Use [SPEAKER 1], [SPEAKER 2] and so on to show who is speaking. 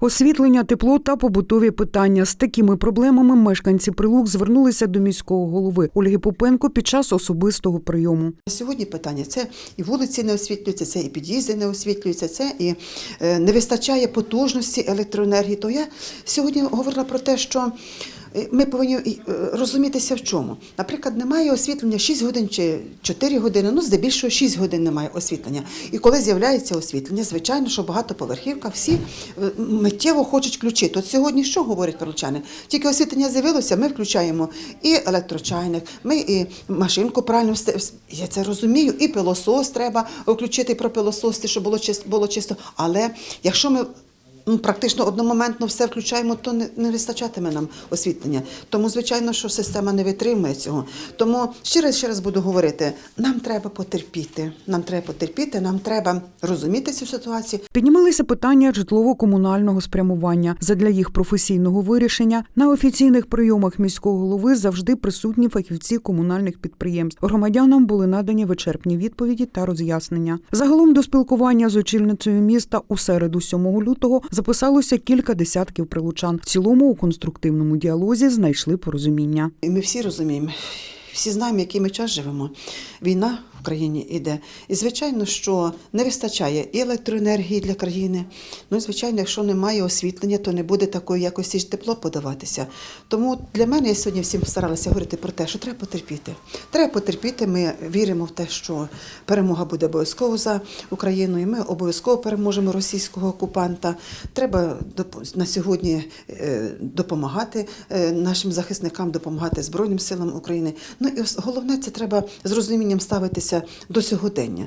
[SPEAKER 1] Освітлення, тепло та побутові питання з такими проблемами мешканці прилук звернулися до міського голови Ольги Попенко під час особистого прийому.
[SPEAKER 2] Сьогодні питання це і вулиці не освітлюються, це і під'їзди не освітлюються, це і е, не вистачає потужності електроенергії. То я сьогодні говорила про те, що ми повинні е, розумітися в чому. Наприклад, немає освітлення 6 годин чи 4 години, ну здебільшого 6 годин немає освітлення. І коли з'являється освітлення, звичайно, що багатоповерхівка всі е, миттєво хочуть включити. От сьогодні що говорять прилучани? Тільки освітлення з'явилося, ми включаємо і електрочайник, ми і машинку правильно Я це розумію, і пилосос треба включити пропилосости, щоб було чисто, було чисто. Але якщо ми практично одномоментно все включаємо, то не, не вистачатиме нам освітлення. Тому, звичайно, що система не витримує цього. Тому ще раз ще раз буду говорити: нам треба потерпіти. Нам треба потерпіти, нам треба розуміти цю ситуацію.
[SPEAKER 1] Піднімалися питання житлово-комунального спрямування. Задля їх професійного вирішення на офіційних прийомах міського голови завжди присутні фахівці комунальних підприємств. Громадянам були надані вичерпні відповіді та роз'яснення. Загалом до спілкування з очільницею міста у середу 7 лютого записалося кілька десятків прилучан. В цілому у конструктивному діалозі знайшли порозуміння.
[SPEAKER 2] І ми всі розуміємо, всі знаємо, який ми час живемо. Війна в країні йде. І звичайно, що не вистачає і електроенергії для країни. Ну і звичайно, якщо немає освітлення, то не буде такої якості тепло подаватися. Тому для мене я сьогодні всім старалася говорити про те, що треба потерпіти. Треба потерпіти. Ми віримо в те, що перемога буде обов'язково за Україною. Ми обов'язково переможемо російського окупанта. Треба на сьогодні е, допомагати е, нашим захисникам, допомагати Збройним силам України. Ну і головне, це треба з розумінням ставитися до сьогодення.